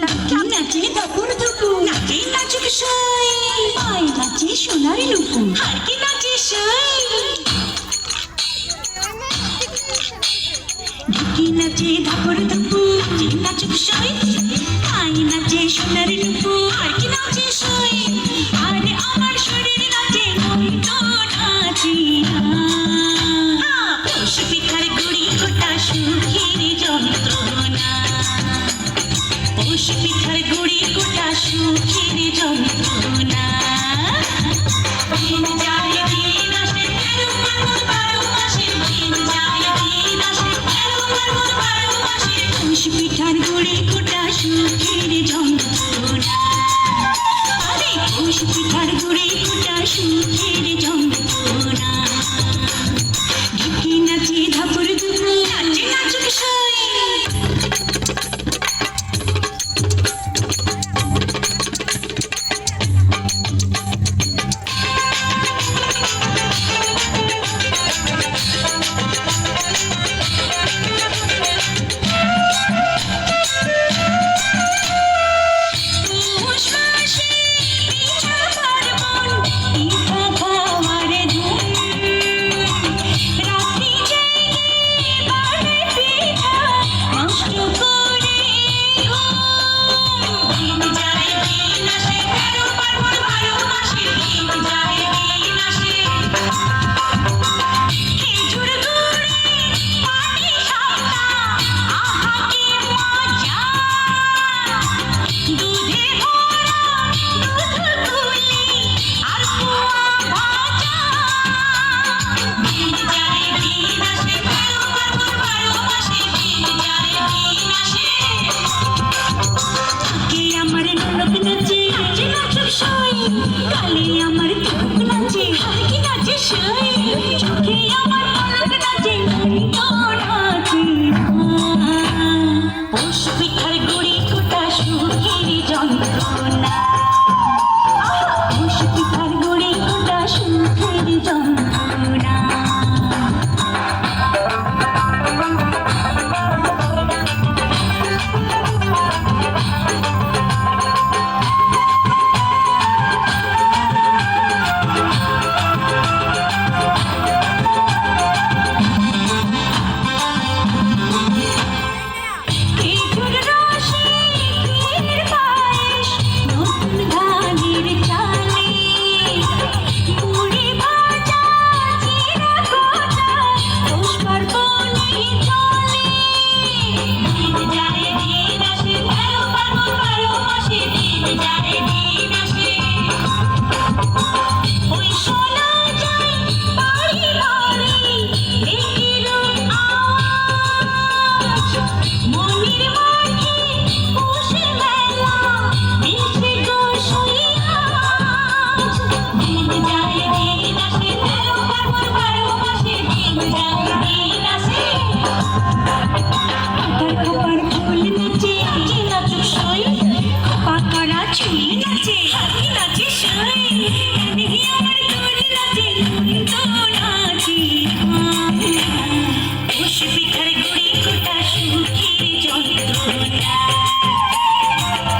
না নাচে দাপুর দুপুর নাচে নাচুক সাই পায় নাচে সোনার কি নাচে সাই? নাচে দাপুর Mm-hmm. খালি আমার চোখ নাচে আর কি নাচে সেই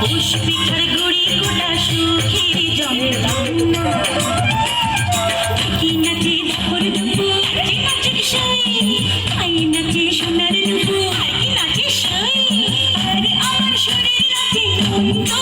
Push me to the goody goody. You.